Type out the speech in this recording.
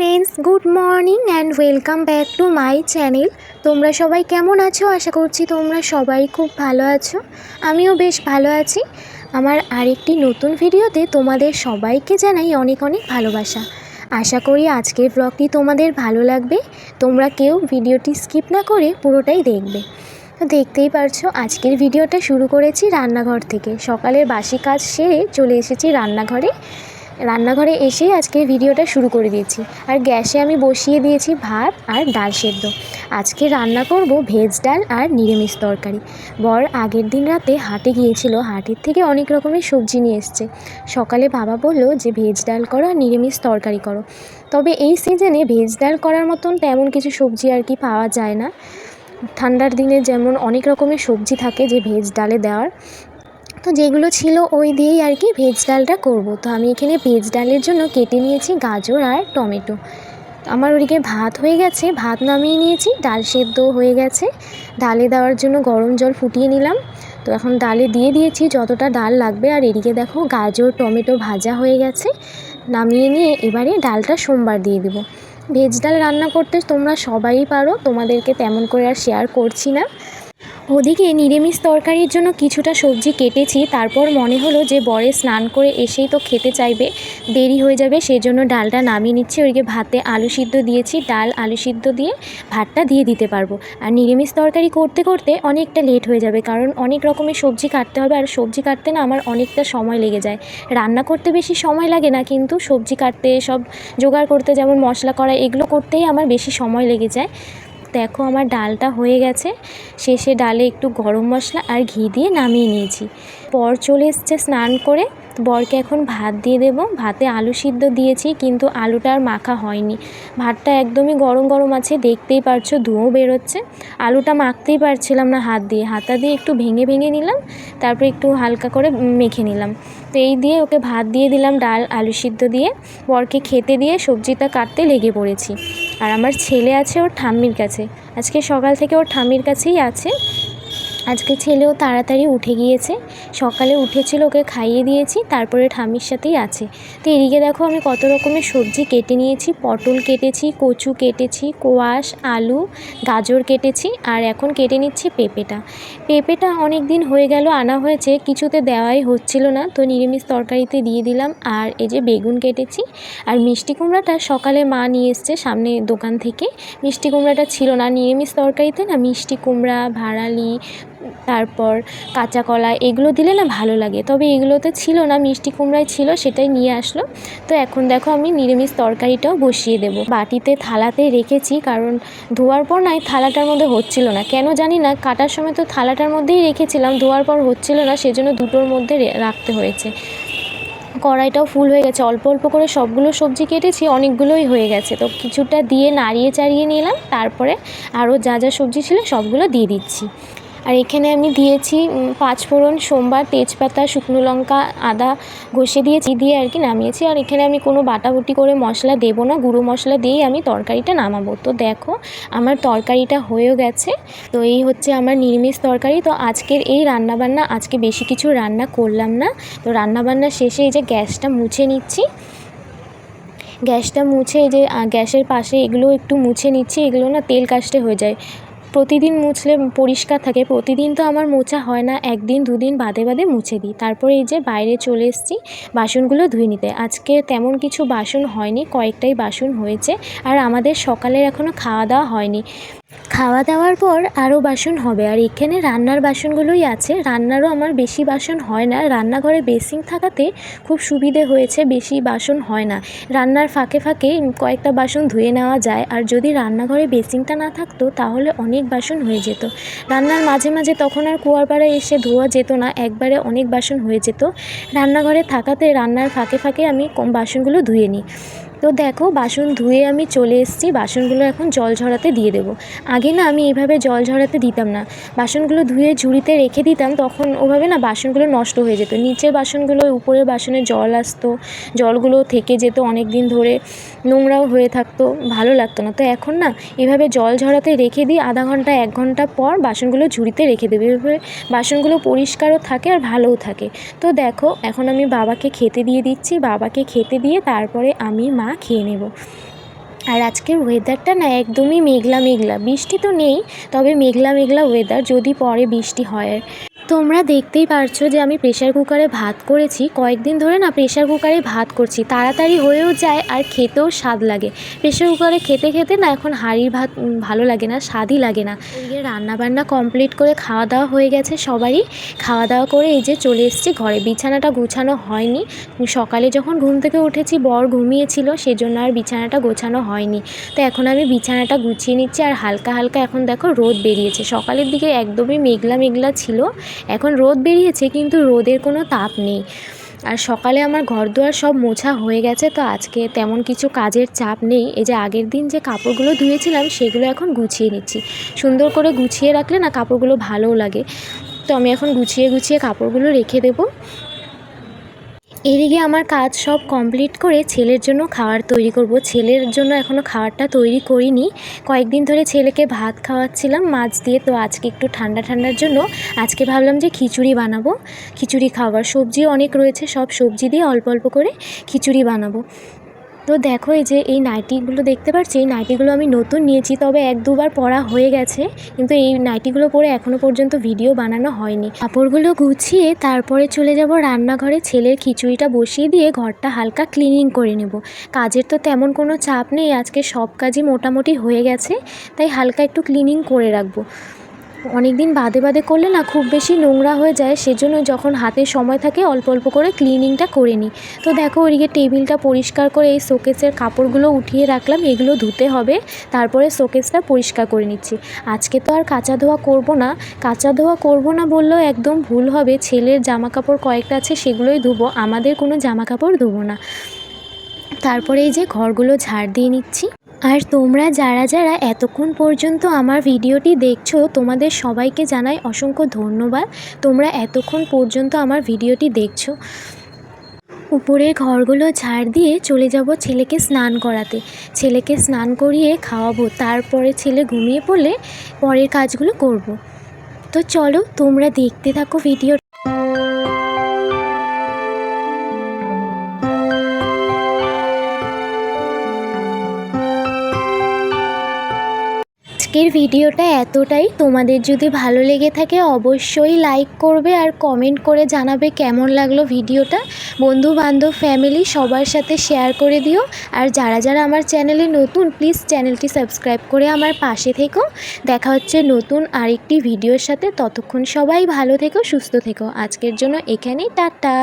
Friends good morning and welcome back to my channel তোমরা সবাই কেমন আছো? আশা করছি তোমরা সবাই খুব ভালো আছো। আমিও বেশ ভালো আছি। আমার আরেকটি নতুন ভিডিওতে তোমাদের সবাইকে জানাই অনেক অনেক ভালোবাসা। আশা করি আজকের ব্লগটি তোমাদের ভালো লাগবে। তোমরা কেউ ভিডিওটি স্কিপ না করে পুরোটাই দেখবে। দেখতেই পারছ, আজকের ভিডিওটা শুরু করেছি রান্নাঘর থেকে। সকালের বাসি কাজ সেরে চলে এসেছি রান্নাঘরে। রান্নাঘরে এসেই আজকে ভিডিওটা শুরু করে দিয়েছি। আর গ্যাসে আমি বসিয়ে দিয়েছি ভাত আর ডাল সেদ্ধ। আজকে রান্না করব ভেজ ডাল আর নিরামিষ তরকারি। বর আগের দিন রাতে হাটে গিয়েছিল। হাটের থেকে অনেক রকমের সবজি নিয়ে এসছে। সকালে বাবা বলল যে, ভেজ ডাল করো আর নিরামিষ তরকারি করো। তবে এই সিজনে ভেজ ডাল করার মতন তেমন কিছু সবজি আর কি পাওয়া যায় না। ঠান্ডার দিনে যেমন অনেক রকমের সবজি থাকে যে, ভেজ ডালে দেওয়ার। তো যেগুলো ছিল ওই দিয়েই আর কি ভেজ ডালটা করব। তো আমি এখানে ভেজ ডালের জন্য কেটে নিয়েছি গাজর আর টমেটো। আমার ওদিকে ভাত হয়ে গেছে, ভাত নামিয়ে নিয়েছি, ডাল সেদ্ধ হয়ে গেছে। ডালে দেওয়ার জন্য গরম জল ফুটিয়ে নিলাম। তো এখন ডালে দিয়ে দিয়েছি যতটা ডাল লাগবে। আর এদিকে দেখো গাজর, টমেটো ভাজা হয়ে গেছে। নামিয়ে নিয়ে এবারে ডালটা সোমবার দিয়ে দেবো। ভেজ ডাল রান্না করতে তোমরা সবাই পারো, তোমাদেরকে তেমন করে আর শেয়ার করছি না। ওদিকে নিরামিষ তরকারির জন্য কিছুটা সবজি কেটেছি, তারপর মনে হলো যে বরে স্নান করে এসেই তো খেতে চাইবে, দেরি হয়ে যাবে সেই জন্য ডালটা নামিয়ে নিচ্ছি ওইদিকে ভাতে আলু সিদ্ধ দিয়েছি, ডাল, আলু সিদ্ধ দিয়ে ভাতটা দিয়ে দিতে পারব। আর নিরামিষ তরকারি করতে করতে অনেকটা লেট হয়ে যাবে, কারণ অনেক রকমের সবজি কাটতে হবে, আর সবজি কাটতে না আমার অনেকটা সময় লেগে যায়। রান্না করতে বেশি সময় লাগে না, কিন্তু সবজি কাটতে, সব জোগাড় করতে যেমন মশলা করা এগুলো করতেই আমার বেশি সময় লেগে যায়। দেখো আমার ডালটা হয়ে গেছে। শেষে ডালে একটু গরম মশলা আর ঘি দিয়ে নামিয়ে নিয়েছি। পর চলে এসছে স্নান করে। বরকে এখন ভাত দিয়ে দেব। ভাতে আলু সিদ্ধ দিয়েছি, কিন্তু আলুটা আর মাখা হয়নি। ভাতটা একদমই গরম গরম আছে, দেখতেই পারছ ধুঁয়ো বেরোচ্ছে। আলুটা মাখতেই পারছিলাম না হাত দিয়ে। হাতা দিয়ে একটু ভেঙে ভেঙে নিলাম, তারপরে একটু হালকা করে মেখে নিলাম। তো এই দিয়ে ওকে ভাত দিয়ে দিলাম ডাল, আলু সিদ্ধ দিয়ে। বরকে খেতে দিয়ে সবজিটা কাটতে লেগে পড়েছি। আর আমার ছেলে আছে ওর ঠাম্মির কাছে। আজকে সকাল থেকে ওর ঠাম্মির কাছেই আছে। আজকে ছেলেও তাড়াতাড়ি উঠে গিয়েছে। সকালে উঠেছিল ওকে খাইয়ে দিয়েছি, তারপরে ঠামির সাথেই আছে। তো এদিকে দেখো আমি কত রকমের সবজি কেটে নিয়েছি। পটল কেটেছি, কচু কেটেছি, কোয়াশ, আলু, গাজর কেটেছি, আর এখন কেটে নিচ্ছি পেঁপেটা। পেঁপেটা অনেক দিন হয়ে গেল, আনা হয়েছে, কিছুতে দেওয়াই হচ্ছিল না। তো নিরামিষ তরকারিতে দিয়ে দিলাম, আর এই যে বেগুন কেটেছি। আর মিষ্টি কুমড়াটা সকালে মা নিয়ে এসছে সামনে দোকান থেকে। মিষ্টি কুমড়াটা ছিল না, নিরামিষ তরকারিতে না মিষ্টি কুমড়া, ভাড়ালি তারপর কাঁচা কলা এগুলো দিলে না ভালো লাগে। তবে এগুলোতে ছিল না, মিষ্টি কুমড়ায় ছিল, সেটাই নিয়ে আসলো। তো এখন দেখো আমি নিরামিষ তরকারিটাও বসিয়ে দেব। বাটিতে থালাতে রেখেছি, কারণ ধোয়ার পর না থালাটার মধ্যে হচ্ছিল না। কেন জানি না, কাটার সময় তো থালাটার মধ্যেই রেখেছিলাম, ধোয়ার পর হচ্ছিল না, সেজন্য দুটোর মধ্যে রাখতে হয়েছে। কড়াইটাও ফুল হয়ে গেছে, অল্প অল্প করে সবগুলো সবজি কেটেছি, অনেকগুলোই হয়ে গেছে। তো কিছুটা দিয়ে নাড়িয়ে চাড়িয়ে নিলাম, তারপরে আরও যা যা সবজি ছিল সবগুলো দিয়ে দিচ্ছি। আর এখানে আমি দিয়েছি পাঁচ পাঁচফোড়ন সোমবার, তেজপাতা, শুকনো লঙ্কা, আদা ঘষে দিয়েছি, দিয়ে আর কি নামিয়েছি। আর এখানে আমি কোনো বাটাবুটি করে মশলা দেবো না, গুঁড়ো মশলা দিয়েই আমি তরকারিটা নামাবো। তো দেখো, আমার তরকারিটা হয়েও গেছে। তো এই হচ্ছে আমার নিরামিষ তরকারি। তো আজকের এই রান্নাবান্না, আজকে বেশি কিছু রান্না করলাম না। তো রান্নাবান্না শেষে এই যে গ্যাসটা মুছে নিচ্ছি। গ্যাসটা মুছে যে গ্যাসের পাশে এগুলো একটু মুছে নিচ্ছি, এগুলো না তেল কাস্টে হয়ে যায়। প্রতিদিন মুছলে পরিষ্কার থাকে, প্রতিদিন তো আমার মোছা হয় না, একদিন দুদিন বাদে বাদে মুছে দিই। তারপরে এই যে বাইরে চলে এসেছি, বাসনগুলো ধুয়ে নিতে। আজকে তেমন কিছু বাসন হয়নি, কয়েকটাই বাসন হয়েছে, আর আমাদের সকালের এখনও খাওয়া দাওয়া হয়নি। খাওয়া দাওয়ার পর আরও বাসন হবে, আর এখানে রান্নার বাসনগুলোই আছে। রান্নারও আমার বেশি বাসন হয় না। রান্নাঘরে বেসিং থাকাতে খুব সুবিধে হয়েছে, বেশি বাসন হয় না। রান্নার ফাঁকে ফাঁকে কয়েকটা বাসন ধুয়ে নেওয়া যায়, আর যদি রান্নাঘরে বেসিংটা না থাকতো, তাহলে অনেক বাসন হয়ে যেত। রান্নার মাঝে মাঝে তখন আর কুয়ারপাড়ায় এসে ধোয়া যেত না, একবারে অনেক বাসন হয়ে যেত। রান্নাঘরে থাকাতে রান্নার ফাঁকে ফাঁকে আমি কম বাসনগুলো ধুয়ে নিই। তো দেখো, বাসন ধুয়ে আমি চলে এসেছি। বাসনগুলো এখন জল ঝরাতে দিয়ে দেবো। আগে না আমি এইভাবে জল ঝরাতে দিতাম না। বাসনগুলো ধুয়ে ঝুড়িতে রেখে দিতাম, তখন ওভাবে না বাসনগুলো নষ্ট হয়ে যেত। নিচের বাসনগুলো, উপরের বাসনে জল আসতো, জলগুলো থেকে যেত অনেক দিন ধরে নোংরাও হয়ে থাকতো, ভালো লাগতো না। তো এখন না এভাবে জল ঝরাতে রেখে দিই আধা ঘণ্টা, এক ঘণ্টা পর বাসনগুলো ঝুড়িতে রেখে দেবে। এভাবে বাসনগুলো পরিষ্কারও থাকে আর ভালোও থাকে। তো দেখো, এখন আমি বাবাকে খেতে দিয়ে দিচ্ছি। বাবাকে খেতে দিয়ে তারপরে আমি মা খেয়ে নেব। আর আজকের ওয়েদারটা না একদমই মেঘলা মেঘলা বৃষ্টি তো নেই, তবে মেঘলা মেঘলা ওয়েদার যদি পরে বৃষ্টি হয়। তোমরা দেখতেই পারছ যে আমি প্রেশার কুকারে ভাত করেছি। কয়েকদিন ধরে না প্রেশার কুকারে ভাত করছি। তাড়াতাড়ি হয়েও যায় আর খেতেও স্বাদ লাগে। প্রেশার কুকারে খেতে খেতে না এখন হাঁড়ির ভাত ভালো লাগে না, স্বাদই লাগে না। এদিকে রান্নাবান্না কমপ্লিট করে খাওয়া দাওয়া হয়ে গেছে সবারই। খাওয়া দাওয়া করে এই যে চলে এসেছি ঘরে। বিছানাটা গুছানো হয়নি। সকালে যখন ঘুম থেকে উঠেছি বর ঘুমিয়েছিল, সেজন্য আর বিছানাটা গোছানো হয়নি। তো এখন আমি বিছানাটা গুছিয়ে নিচ্ছি আর হালকা হালকা এখন দেখো রোদ বেরিয়েছে। সকালের দিকে একদমই মেঘলা মেঘলা ছিল। এখন রোদ বেরিয়েছে, কিন্তু রোদের কোনো তাপ নেই। আর সকালে আমার ঘর দুয়ার সব মোছা হয়ে গেছে, তো আজকে তেমন কিছু কাজের চাপ নেই। এই যে আগের দিন যে কাপড়গুলো ধুয়েছিলাম, সেগুলো এখন গুছিয়ে নিচ্ছি। সুন্দর করে গুছিয়ে রাখলে না কাপড়গুলো ভালোও লাগে। তো আমি এখন গুছিয়ে গুছিয়ে কাপড়গুলো রেখে দেবো। এদিকে আমার কাজ সব কমপ্লিট করে ছেলের জন্য খাবার তৈরি করব। ছেলের জন্য এখনও খাবারটা তৈরি করিনি। কয়েকদিন ধরে ছেলেকে ভাত খাওয়াচ্ছিলাম, মাছ দিয়ে। তো আজকে একটু ঠান্ডা ঠান্ডার জন্য আজকে ভাবলাম যে খিচুড়ি বানাবো। খিচুড়ি খাবার সবজি অনেক রয়েছে, সব সবজি দিয়ে অল্প অল্প করে খিচুড়ি বানাবো। তো দেখো এই যে এই নাইটিগুলো দেখতে পাচ্ছি, এই নাইটিগুলো আমি নতুন নিয়েছি, তবে এক দুবার পরা হয়ে গেছে। কিন্তু এই নাইটিগুলো পরে এখনও পর্যন্ত ভিডিও বানানো হয়নি। কাপড়গুলো গুছিয়ে তারপরে চলে যাব রান্নাঘরে। ছেলের খিচুড়িটা বসিয়ে দিয়ে ঘরটা হালকা ক্লিনিং করে নেব। কাজের তো তেমন কোনো চাপ নেই, আজকে সব কাজই মোটামুটি হয়ে গেছে, তাই হালকা একটু ক্লিনিং করে রাখব। অনেক দিন বাদে বাদে করলে না খুব বেশি নোংরা হয়ে যায়, সেজন্য যখন হাতে সময় থাকে অল্প অল্প করে ক্লিনিংটা করে নিই। তো দেখো ওইদিকে টেবিলটা পরিষ্কার করে এই শোকেসের কাপড়গুলো উঠিয়ে রাখলাম, এগুলো ধুতে হবে, তারপরে শোকেসটা পরিষ্কার করে নিচ্ছি। আজকে তো আর কাঁচা ধোয়া করব না, কাঁচা ধোয়া করব না বললেও একদম ভুল হবে, ছেলের জামা কাপড় কয়েকটা আছে সেগুলোই ধুবো, আমাদের কোনো জামা কাপড় ধুবো না। তারপরে এই যে ঘরগুলো ঝাড় দিয়ে নিচ্ছি। আর তোমরা যারা যারা এতক্ষণ পর্যন্ত আমার ভিডিওটি দেখছ, তোমাদের সবাইকে জানাই অসংখ্য ধন্যবাদ। তোমরা এতক্ষণ পর্যন্ত আমার ভিডিওটি দেখছ। উপরের ঘরগুলো ঝাড় দিয়ে চলে যাব ছেলেকে স্নান করাতে। ছেলেকে স্নান করিয়ে খাওয়াবো, তারপরে ছেলে ঘুমিয়ে পড়লে পরের কাজগুলো করব। তো চলো তোমরা দেখতে থাকো ভিডিও আজকের ভিডিওটা এতটাই। তোমাদের যদি ভালো লেগে থাকে অবশ্যই লাইক করবে আর কমেন্ট করে জানাবে কেমন লাগল ভিডিওটা। বন্ধু বান্ধব ফ্যামিলি সবার সাথে শেয়ার করে দিও। আর যারা যারা আমার চ্যানেলে নতুন প্লিজ চ্যানেলটি সাবস্ক্রাইব করে আমার পাশে থেকো। দেখা হচ্ছে নতুন আরেকটি ভিডিওর সাথে। ততক্ষণ সবাই ভালো থেকো, সুস্থ থেকো। আজকের জন্য এখানেই, টাটা!